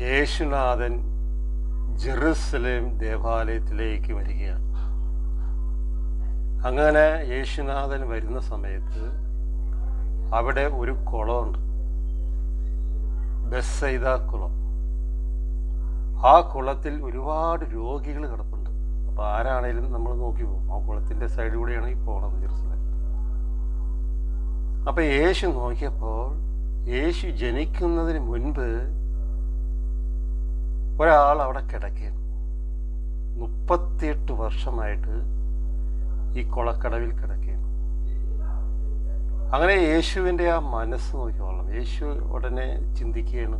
യേശുനാഥൻ ജെറുസലേം ദേവാലയത്തിലേക്ക് വരികയാണ്. അങ്ങനെ യേശുനാഥൻ വരുന്ന സമയത്ത് അവിടെ ഒരു കുളമുണ്ട്. ബസ്സൈത കുളം. ആ കുളത്തിൽ ഒരുപാട് രോഗികൾ കിടപ്പുണ്ട്. അപ്പം ആരാണേലും നമ്മൾ നോക്കി പോകും. ആ കുളത്തിന്റെ സൈഡിൽ കൂടെയാണ് ഈ പോണത് ജെറുസലേം. അപ്പം യേശു നോക്കിയപ്പോൾ യേശു ജനിക്കുന്നതിന് മുൻപ് ഒരാൾ അവിടെ കിടക്കുകയാണ്. മുപ്പത്തിയെട്ട് വർഷമായിട്ട് ഈ കുളക്കടവിൽ കിടക്കുകയാണ്. അങ്ങനെ യേശുവിന്റെ ആ മനസ്സ് നോക്കിക്കോളാം യേശു ഉടനെ ചിന്തിക്കുകയാണ്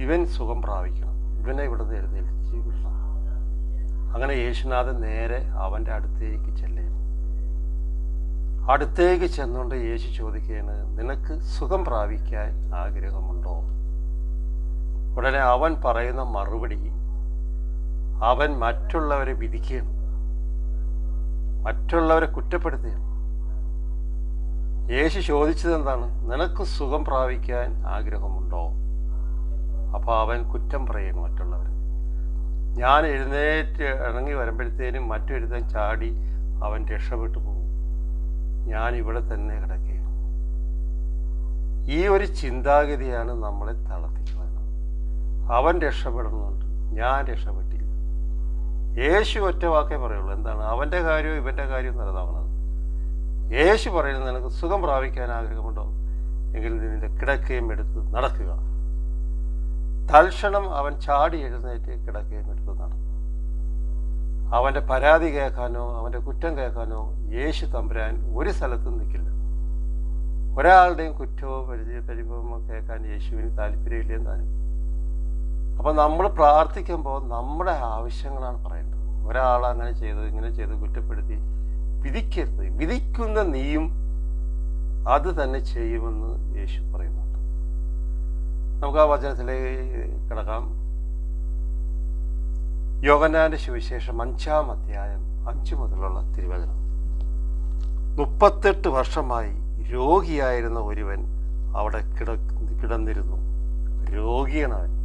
ഇവൻ സുഖം പ്രാപിക്കണം. ഇവനെ ഇവിടെ എഴുന്നേൽച്ച് വിടണം. അങ്ങനെ യേശുനാഥൻ നേരെ അവന്റെ അടുത്തേക്ക് ചെല്ലുകയാണ്. അടുത്തേക്ക് ചെന്നുകൊണ്ട് യേശു ചോദിക്കുകയാണ് നിനക്ക് സുഖം പ്രാപിക്കാൻ ആഗ്രഹമുണ്ടോ? ഉടനെ അവൻ പറയുന്ന മറുപടി അവൻ മറ്റുള്ളവരെ വിധിക്കുകയാണ്. മറ്റുള്ളവരെ കുറ്റപ്പെടുത്തുകയാണ്. യേശു ചോദിച്ചത് എന്താണ്? നിനക്ക് സുഖം പ്രാപിക്കാൻ ആഗ്രഹമുണ്ടോ? അപ്പോൾ അവൻ കുറ്റം പറയുന്നു മറ്റുള്ളവർ ഞാൻ എഴുന്നേറ്റ് ഇറങ്ങി വരുമ്പോഴത്തേനും മറ്റൊരുത്തൻ ചാടി അവൻ രക്ഷപ്പെട്ടു പോകും. ഞാൻ ഇവിടെ തന്നെ കിടക്കുകയാണ്. ഈ ഒരു ചിന്താഗതിയാണ് നമ്മളെ തളർത്തിക്കുന്നത്. അവൻ രക്ഷപ്പെടുന്നുണ്ട്. ഞാൻ രക്ഷപ്പെട്ടില്ല. യേശു ഒറ്റ വാക്കേ പറയുള്ളൂ. എന്താണ്? അവന്റെ കാര്യവും ഇവന്റെ കാര്യവും നിലതാവണത് യേശു പറയുന്നത് നിനക്ക് സുഖം പ്രാപിക്കാൻ ആഗ്രഹമുണ്ടോ? എങ്കിൽ നിന്റെ കിടക്കയും എടുത്ത് നടക്കുക. തൽക്ഷണം അവൻ ചാടി എഴുന്നേറ്റ് കിടക്കയും എടുത്ത് നടന്നു. അവന്റെ പരാതി കേൾക്കാനോ അവന്റെ കുറ്റം കേൾക്കാനോ യേശു തമ്പുരാൻ ഒരു സ്ഥലത്തും നിൽക്കില്ല. ഒരാളുടെയും കുറ്റമോ പരിചയ പരിഭവമോ കേൾക്കാൻ യേശുവിന് താല്പര്യമില്ല എന്നാലും അപ്പം നമ്മൾ പ്രാർത്ഥിക്കുമ്പോൾ നമ്മുടെ ആവശ്യങ്ങളാണ് പറയേണ്ടത്. ഒരാൾ അങ്ങനെ ചെയ്ത് ഇങ്ങനെ ചെയ്ത് കുറ്റപ്പെടുത്തി വിധിക്കരുത്. വിധിക്കുന്ന നീയും അത് തന്നെ ചെയ്യുമെന്ന് യേശു പറയുന്നുണ്ട് നമുക്ക് ആ വചനത്തിലേക്ക് കിടക്കാം. യോഗനാന്റെ സുവിശേഷം അഞ്ചാം അധ്യായം അഞ്ചു മുതലുള്ള തിരുവചനം. മുപ്പത്തെട്ട് വർഷമായി രോഗിയായിരുന്ന ഒരുവൻ അവിടെ കിട കിടന്നിരുന്നു. രോഗിയാണ് അവൻ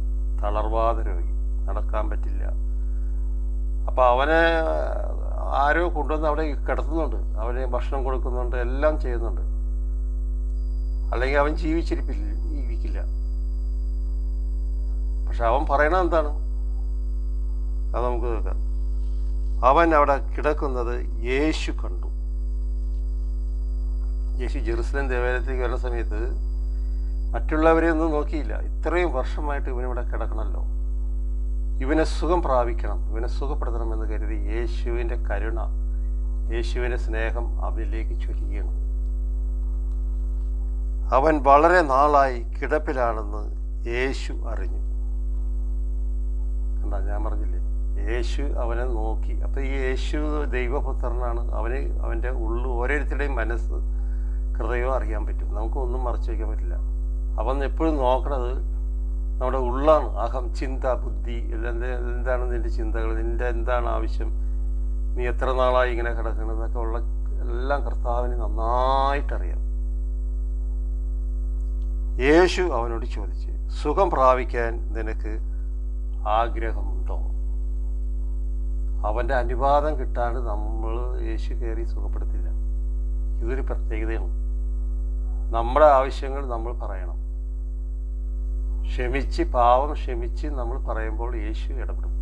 തളർവാദ രോഗി നടക്കാൻ പറ്റില്ല. അപ്പൊ അവനെ ആരോ കൊണ്ടുവന്ന് അവിടെ കിടത്തുന്നുണ്ട്. അവന് ഭക്ഷണം കൊടുക്കുന്നുണ്ട് എല്ലാം ചെയ്യുന്നുണ്ട്. അല്ലെങ്കിൽ അവൻ ജീവിച്ചിരിപ്പില്ല ഇരിക്കില്ല. പക്ഷെ അവൻ പറയണത് എന്താണ്? അത് നമുക്ക് നോക്കാം അവൻ അവിടെ കിടക്കുന്നത് യേശു കണ്ടു. യേശു ജെറുസലേം ദേവാലയത്തിലേക്ക് വരുന്ന സമയത്ത് മറ്റുള്ളവരെ ഒന്നും നോക്കിയില്ല. ഇത്രയും വർഷമായിട്ട് ഇവനിവിടെ കിടക്കണമല്ലോ ഇവനെ സുഖം പ്രാപിക്കണം. ഇവനെ സുഖപ്പെടുത്തണമെന്ന് കരുതി യേശുവിന്റെ കരുണ യേശുവിന്റെ സ്നേഹം അവനിലേക്ക് ചൊരിയണം അവൻ വളരെ നാളായി കിടപ്പിലാണെന്ന് യേശു അറിഞ്ഞു. കണ്ട ഞാൻ പറഞ്ഞില്ലേ? യേശു അവനെ നോക്കി. അപ്പം ഈ യേശു ദൈവപുത്രനാണ്. അവന് അവന്റെ ഉള്ളു ഓരോരുത്തരുടെയും മനസ്സ് ഹൃദയവും അറിയാൻ പറ്റും. നമുക്കൊന്നും മറച്ചു വയ്ക്കാൻ പറ്റില്ല. അവൻ എപ്പോഴും നോക്കണത് നമ്മുടെ ഉള്ളാണ്. അഹം ചിന്ത ബുദ്ധി എന്താണ് നിന്റെ ചിന്തകൾ? നിന്റെ എന്താണ് ആവശ്യം? നീ എത്ര നാളായി ഇങ്ങനെ കിടക്കണമെന്നൊക്കെ ഉള്ള എല്ലാം കർത്താവിന് നന്നായിട്ടറിയാം. യേശു അവനോട് ചോദിച്ചു സുഖം പ്രാപിക്കാൻ നിനക്ക് ആഗ്രഹമുണ്ടോ? അവന്റെ അനുവാദം കിട്ടാണ്ട് നമ്മൾ യേശു കയറി സുഖപ്പെടുത്തില്ല. ഇതൊരു പ്രത്യേകതയാണ്. നമ്മുടെ ആവശ്യങ്ങൾ നമ്മൾ പറയണം. ക്ഷമിച്ച് പാവം ക്ഷമിച്ച് നമ്മൾ പറയുമ്പോൾ യേശു ഇടപെടും.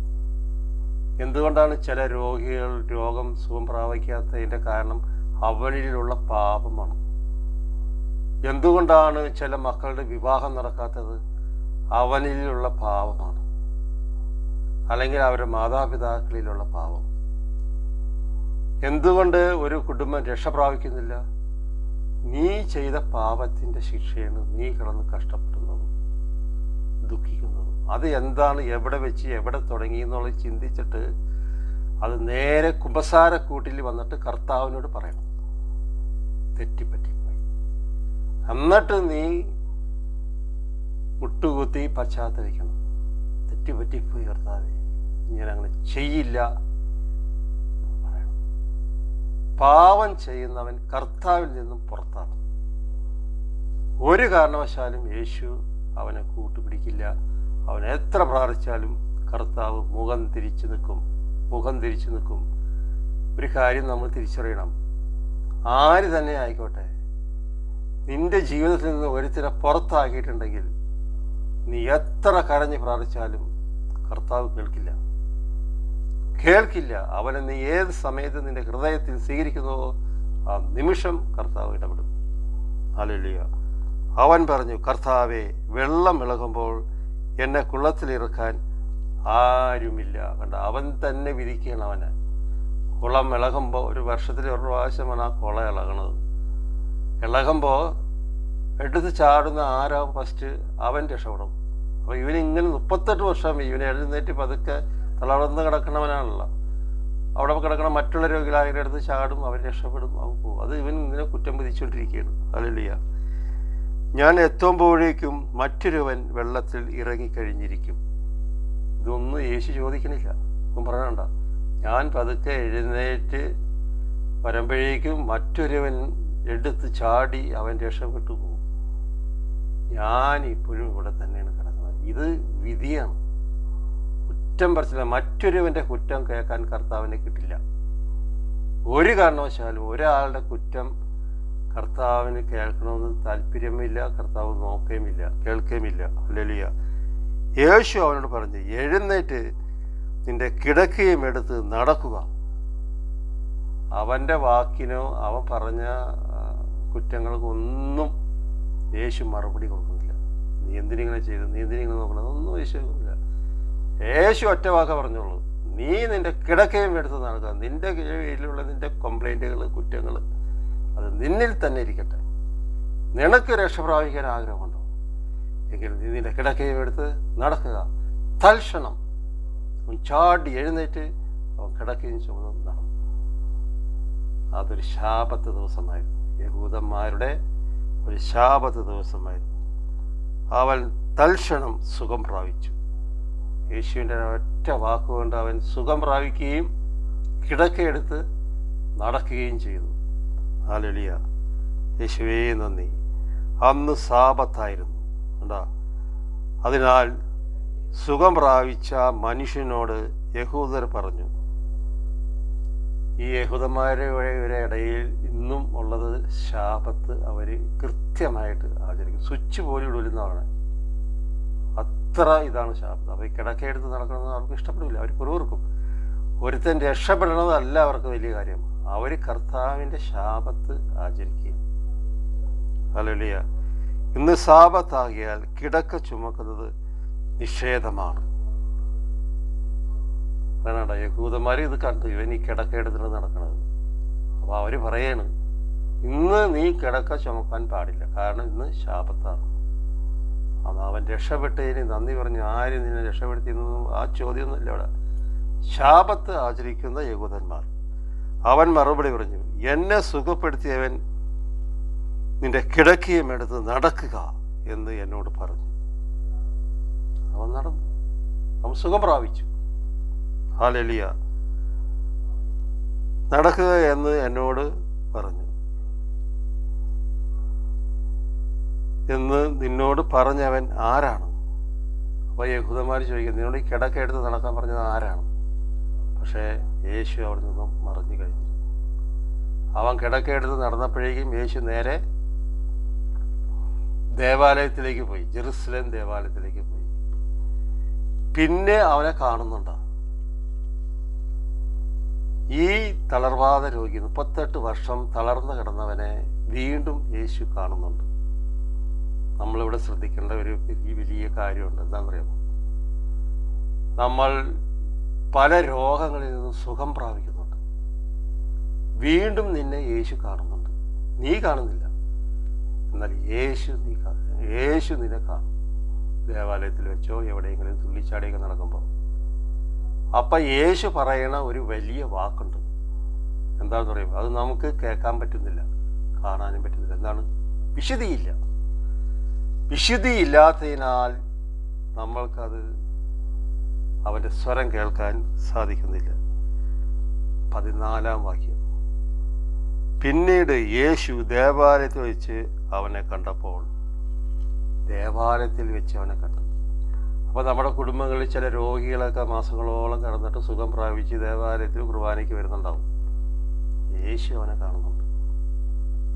എന്തുകൊണ്ടാണ് ചില രോഗികൾ രോഗം സുഖം പ്രാപിക്കാത്തതിന്റെ കാരണം അവനിലുള്ള പാപമാണ്? എന്തുകൊണ്ടാണ് ചില മക്കളുടെ വിവാഹം നടക്കാത്തത്? അവനിലുള്ള പാപമാണ്. അല്ലെങ്കിൽ അവരുടെ മാതാപിതാക്കളിലുള്ള പാപം. എന്തുകൊണ്ട് ഒരു കുടുംബം രക്ഷ പ്രാപിക്കുന്നില്ല? നീ ചെയ്ത പാപത്തിന്റെ ശിക്ഷയാണ് നീ കിടന്ന് കഷ്ടപ്പെടുന്നതും. ദുഃഖിക്കുന്നതും അത് എന്താണ് എവിടെ വെച്ച് എവിടെ തുടങ്ങി എന്നുള്ളത് ചിന്തിച്ചിട്ട് അത് നേരെ കുമ്പസാരക്കൂട്ടിൽ വന്നിട്ട് കർത്താവിനോട് പറയണം. തെറ്റിപ്പറ്റിപ്പോയി. എന്നിട്ട് നീ മുട്ടുകുത്തി പശ്ചാത്തലിക്കണം തെറ്റിപ്പറ്റിപ്പോയി കർത്താവെ. ഞാൻ അങ്ങനെ ചെയ്യില്ല പാവം ചെയ്യുന്നവൻ കർത്താവിൽ നിന്നും പുറത്താണ് ഒരു കാരണവശാലും യേശു അവനെ കൂട്ടുപിടിക്കില്ല. അവൻ എത്ര പ്രാർത്ഥിച്ചാലും കർത്താവ് മുഖം തിരിച്ചു നിൽക്കും. മുഖം തിരിച്ചു നിൽക്കും. ഒരു കാര്യം നമ്മൾ തിരിച്ചറിയണം. ആര് തന്നെ ആയിക്കോട്ടെ. നിന്റെ ജീവിതത്തിൽ നിന്ന് ഒരുത്തിനെ പുറത്താക്കിയിട്ടുണ്ടെങ്കിൽ നീ എത്ര കരഞ്ഞ് പ്രാർത്ഥിച്ചാലും കർത്താവ് കേൾക്കില്ല. കേൾക്കില്ല. അവനെ നീ ഏത് സമയത്ത് നിന്റെ ഹൃദയത്തിൽ സ്വീകരിക്കുന്നുവോ ആ നിമിഷം കർത്താവ് ഇടപെടും. അല്ലില്ല അവൻ പറഞ്ഞു കർത്താവെ വെള്ളം ഇളകുമ്പോൾ എന്നെ കുളത്തിലിറക്കാൻ ആരുമില്ല. കണ്ട അവൻ തന്നെ വിധിക്കുകയാണ് അവനെ. കുളം ഇളകുമ്പോൾ ഒരു വർഷത്തിൽ ഒരു പ്രാവശ്യമാണ് ആ കുള ഇളകണത്. ഇളകുമ്പോൾ എടുത്ത് ചാടുന്ന ആരാ ഫസ്റ്റ് അവൻ രക്ഷപ്പെടും അപ്പോൾ ഇവനിങ്ങനെ മുപ്പത്തെട്ട് വർഷം ഇവനെ എഴുന്നേറ്റ് പതുക്കെ തളർന്ന് കിടക്കണവനാണല്ലോ അവിടെ കിടക്കണ മറ്റുള്ള രോഗികൾ ആരുടെ അടുത്ത് ചാടും അവൻ രക്ഷപ്പെടും അവൻ പോകും. അത് ഇവൻ ഇങ്ങനെ കുറ്റം വിധിച്ചുകൊണ്ടിരിക്കുകയാണ്. അല്ലിയ ഞാൻ എത്തുമ്പോഴേക്കും മറ്റൊരുവൻ വെള്ളത്തിൽ ഇറങ്ങിക്കഴിഞ്ഞിരിക്കും. ഇതൊന്നും യേശു ചോദിക്കണില്ല ഒന്നും പറയണ്ട. ഞാൻ പതുക്കെ എഴുന്നേറ്റ് വരുമ്പോഴേക്കും മറ്റൊരുവൻ എടുത്ത് ചാടി അവൻ രക്ഷപ്പെട്ടു പോകും ഞാൻ ഇപ്പോഴും ഇവിടെ തന്നെയാണ് കിടക്കുന്നത്. ഇത് വിധിയാണ്. കുറ്റം പറച്ചില്ല. മറ്റൊരുവന്റെ കുറ്റം കേൾക്കാൻ കർത്താവിനെ കിട്ടില്ല. ഒരു കാരണവശാലും ഒരാളുടെ കുറ്റം കർത്താവിന് കേൾക്കണമെന്ന് താല്പര്യമില്ല കർത്താവ് നോക്കുകയുമില്ല കേൾക്കുകയുമില്ല. അല്ലലിയ യേശു അവനോട് പറഞ്ഞു എഴുന്നേറ്റ് നിന്റെ കിടക്കയും എടുത്ത് നടക്കുക. അവന്റെ വാക്കിനോ അവൻ പറഞ്ഞ കുറ്റങ്ങൾക്കൊന്നും യേശു മറുപടി കൊടുക്കുന്നില്ല. നീ എന്തിനിങ്ങനെ ചെയ്തു? നീ എന്തിനിങ്ങനെ നോക്കണം ഒന്നും യേശു ഇല്ല. യേശു ഒറ്റ വാക്ക് പറഞ്ഞോളൂ നീ നിന്റെ കിടക്കയും എടുത്ത് നടക്കുക. നിന്റെ കീഴിലുള്ള നിന്റെ കംപ്ലൈന്റുകൾ കുറ്റങ്ങൾ അത് നിന്നിൽ തന്നെ ഇരിക്കട്ടെ. നിനക്ക് രക്ഷ പ്രാപിക്കാൻ ആഗ്രഹമുണ്ടോ? എങ്കിൽ നീ നിന്റെ കിടക്കയും എടുത്ത് നടക്കുക. തൽക്ഷണം ചാടി എഴുന്നേറ്റ് അവൻ കിടക്കുകയും ചുമന്ന് നടന്നു. അതൊരു ശാപത്ത് ദിവസമായിരുന്നു. യഹൂദന്മാരുടെ ഒരു ശാപത്ത് ദിവസമായിരുന്നു. അവൻ തൽക്ഷണം സുഖം പ്രാപിച്ചു. യേശുവിന്റെ ഒറ്റ വാക്കുകൊണ്ട് അവൻ സുഖം പ്രാപിക്കുകയും കിടക്കയെടുത്ത് നടക്കുകയും ചെയ്തു. ഹാലലിയ. യേശുവേ നന്ദി. അന്ന് സാപത്തായിരുന്നു കണ്ടാ? അതിനാൽ സുഖം പ്രാപിച്ച മനുഷ്യനോട് യഹൂദർ പറഞ്ഞു ഈ യഹൂദന്മാരുടെ ഇടയിൽ ഇന്നും ഉള്ളത് ശാപത്ത് അവർ കൃത്യമായിട്ട് ആചരിക്കും സ്വിച്ച് പോലും ഇടൂലെന്നാണ് അത്ര ഇതാണ് ശാപത്ത്. ഈ കിടക്കയെടുത്ത് നടക്കണമെന്ന് അവർക്ക് ഇഷ്ടപ്പെടില്ല. അവർ പുറവർക്കും ഒരുത്തൻ രക്ഷപ്പെടണതല്ല അവർക്ക് വലിയ കാര്യം അവർ കർത്താവിന്റെ ശാപത്ത് ആചരിക്കുകയും അല്ലിയ ഇന്ന് സാപത്താകിയാൽ കിടക്ക ചുമക്കുന്നത് നിഷേധമാണ്. അതാണ് യഹൂദന്മാർ ഇത് കണ്ടു ഇവൻ ഈ കിടക്ക എടുത്തിട്ട് നടക്കണത്. അപ്പോൾ അവർ പറയാണ് ഇന്ന് നീ കിടക്ക ചുമക്കാൻ പാടില്ല കാരണം ഇന്ന് ശാപത്താണ്. അന്ന് അവൻ രക്ഷപ്പെട്ടതിന് നന്ദി പറഞ്ഞു ആര് നിന്നെ രക്ഷപ്പെടുത്തിയെന്നൊന്നും ആ ചോദ്യമൊന്നുമില്ല അവിടെ ശാപത്ത് ആചരിക്കുന്ന യഹൂദന്മാർ. അവൻ മറുപടി പറഞ്ഞു എന്നെ സുഖപ്പെടുത്തിയവൻ നിന്റെ കിടക്കയും എടുത്ത് നടക്കുക എന്ന് എന്നോട് പറഞ്ഞു. അവൻ നടന്നു. അവൻ സുഖം പ്രാപിച്ചു. ഹാലലിയ. നടക്കുക എന്ന് എന്നോട് പറഞ്ഞു. എന്ന് നിന്നോട് പറഞ്ഞവൻ ആരാണ്? അപ്പോൾ യഹൂദന്മാർ ചോദിക്കുന്നു നിന്നോട് ഈ കിടക്ക എടുത്ത് നടക്കാൻ പറഞ്ഞത് ആരാണ്? പക്ഷേ യേശു അവിടെ നിന്നും മറിഞ്ഞു കഴിഞ്ഞു. അവൻ കിടക്ക എടുത്ത് നടന്നപ്പോഴേക്കും യേശു നേരെ ദേവാലയത്തിലേക്ക് പോയി. ജെറുസലേം ദേവാലയത്തിലേക്ക് പോയി. പിന്നെ അവനെ കാണുന്നുണ്ടോ? ഈ തളർവാദ രോഗി മുപ്പത്തെട്ട് വർഷം തളർന്നു കിടന്നവനെ വീണ്ടും യേശു കാണുന്നുണ്ട്. നമ്മളിവിടെ ശ്രദ്ധിക്കേണ്ട ഒരു വലിയ കാര്യമുണ്ട്. എന്താണെന്നറിയാമോ? നമ്മൾ പല രോഗങ്ങളിൽ നിന്നും സുഖം പ്രാപിക്കുന്നുണ്ട്. വീണ്ടും നിന്നെ യേശു കാണുന്നുണ്ട്. നീ കാണുന്നില്ല. എന്നാൽ യേശു നീ യേശു നിന്നെ കാണും. ദേവാലയത്തിൽ വെച്ചോ എവിടെയെങ്കിലും തുള്ളിച്ചാടിയൊക്കെ നടക്കുമ്പോൾ അപ്പം യേശു പറയണ ഒരു വലിയ വാക്കുണ്ട്. എന്താണെന്ന് പറയുമ്പോൾ അത് നമുക്ക് കേൾക്കാൻ പറ്റുന്നില്ല. കാണാനും പറ്റുന്നില്ല. എന്താണ്? വിശുദ്ധിയില്ല. വിശുദ്ധിയില്ലാത്തതിനാൽ നമ്മൾക്കത് അവന്റെ സ്വരം കേൾക്കാൻ സാധിക്കുന്നില്ല. പതിനാലാം വാക്യം. പിന്നീട് യേശു ദേവാലയത്തിൽ വെച്ച് അവനെ കണ്ടപ്പോൾ ദേവാലയത്തിൽ വെച്ച് അവനെ കണ്ടു. അപ്പോൾ നമ്മുടെ കുടുംബങ്ങളിൽ ചില രോഗികളൊക്കെ മാസങ്ങളോളം കിടന്നിട്ട് സുഖം പ്രാപിച്ച് ദേവാലയത്തിൽ കുർബാനയ്ക്ക് വരുന്നുണ്ടാവും. യേശു അവനെ കാണുന്നുണ്ട്.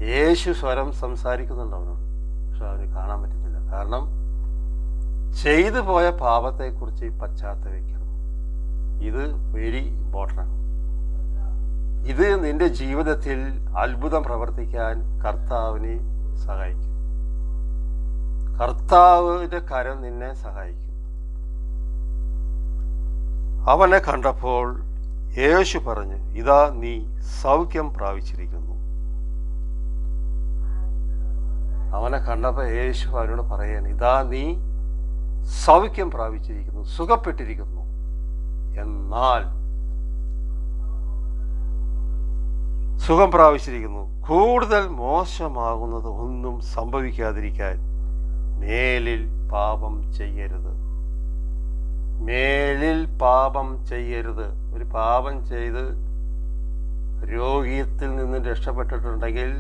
യേശു സ്വരം സംസാരിക്കുന്നുണ്ട് അവനോട്. പക്ഷെ അവന് കാണാൻ പറ്റുന്നില്ല. കാരണം ചെയ്തു പോയ പാപത്തെക്കുറിച്ച് പശ്ചാത്തപിക്കണം ഇത് വെരി ഇമ്പോർട്ടന്റ് ഇത് നിന്റെ ജീവിതത്തിൽ അത്ഭുതം പ്രവർത്തിക്കാൻ കർത്താവിനെ സഹായിക്കും. കർത്താവിന്റെ കരം നിന്നെ സഹായിക്കും. അവനെ കണ്ടപ്പോൾ യേശു പറഞ്ഞു ഇതാ നീ സൗഖ്യം പ്രാപിച്ചിരിക്കുന്നു. അവനെ കണ്ടപ്പോൾ യേശു അവനോട് പറയാണ് ഇതാ നീ സൗഖ്യം പ്രാപിച്ചിരിക്കുന്നു സുഖപ്പെട്ടിരിക്കുന്നു. എന്നാൽ സുഖം പ്രാപിച്ചിരിക്കുന്നു. കൂടുതൽ മോശമാകുന്നത് ഒന്നും സംഭവിക്കാതിരിക്കാൻ മേലിൽ പാപം ചെയ്യരുത്. മേലിൽ പാപം ചെയ്യരുത്. ഒരു പാപം ചെയ്ത് രോഗീയത്തിൽ നിന്ന് രക്ഷപ്പെട്ടിട്ടുണ്ടെങ്കിൽ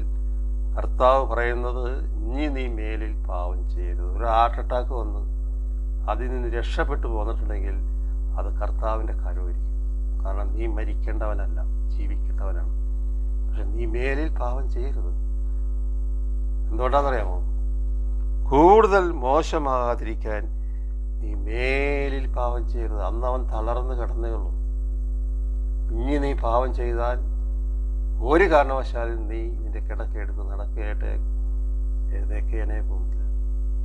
കർത്താവ് പറയുന്നത് ഇനി നീ മേലിൽ പാപം ചെയ്യരുത്. ഒരു ഹാർട്ട് അറ്റാക്ക് വന്ന്. അതിൽ നിന്ന് രക്ഷപ്പെട്ടു പോന്നിട്ടുണ്ടെങ്കിൽ അത് കർത്താവിന്റെ കരമായിരിക്കും. കാരണം നീ മരിക്കേണ്ടവനല്ല ജീവിക്കേണ്ടവനാണ്. പക്ഷെ നീ മേലിൽ പാവം ചെയ്യരുത്. എന്തുകൊണ്ടാണെന്നറിയാമോ? കൂടുതൽ മോശമാകാതിരിക്കാൻ നീ മേലിൽ പാവം ചെയ്യരുത്. അന്ന് അവൻ തളർന്ന് കിടന്നേ ഉള്ളൂ. ഇനി നീ പാവം ചെയ്താൽ ഒരു കാരണവശാലും നീ നിന്റെ കിടക്കെടുത്ത് നടക്കേട്ട് എഴുതേക്കേനെ പോകില്ല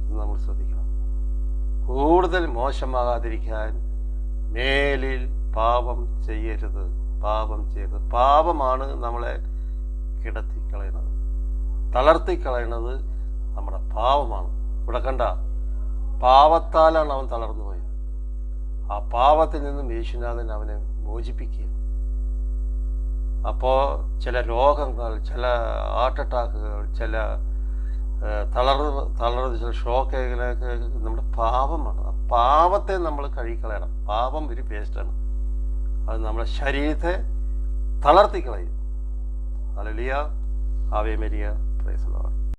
എന്ന് നമ്മൾ ശ്രദ്ധിക്കണം. കൂടുതൽ മോശമാകാതിരിക്കാൻ മേലിൽ പാപം ചെയ്യരുത്. പാപം ചെയ്യരുത്. പാപമാണ് നമ്മളെ കിടത്തിക്കളയണത് തളർത്തിക്കളയണത് നമ്മുടെ പാപമാണ്. ഇവിടെ കണ്ട പാവത്താലാണ് അവൻ തളർന്നു പോയത് ആ പാവത്തിൽ നിന്നും യേശുനാഥൻ അവനെ മോചിപ്പിക്കുക. അപ്പോൾ ചില രോഗങ്ങൾ ചില ഹാർട്ട് അറ്റാക്കുകൾ ചില തളർന്ന് തളർന്ന് ഷോക്കുകളൊക്കെ നമ്മുടെ പാപമാണ്. ആ പാപത്തെ നമ്മൾ കഴിക്കളയണം പാപം ഒരു പേസ്റ്റാണ് അത് നമ്മുടെ ശരീരത്തെ തളർത്തിക്കളയും. അലലിയ ആവേ മരിയ. പ്രൈസ്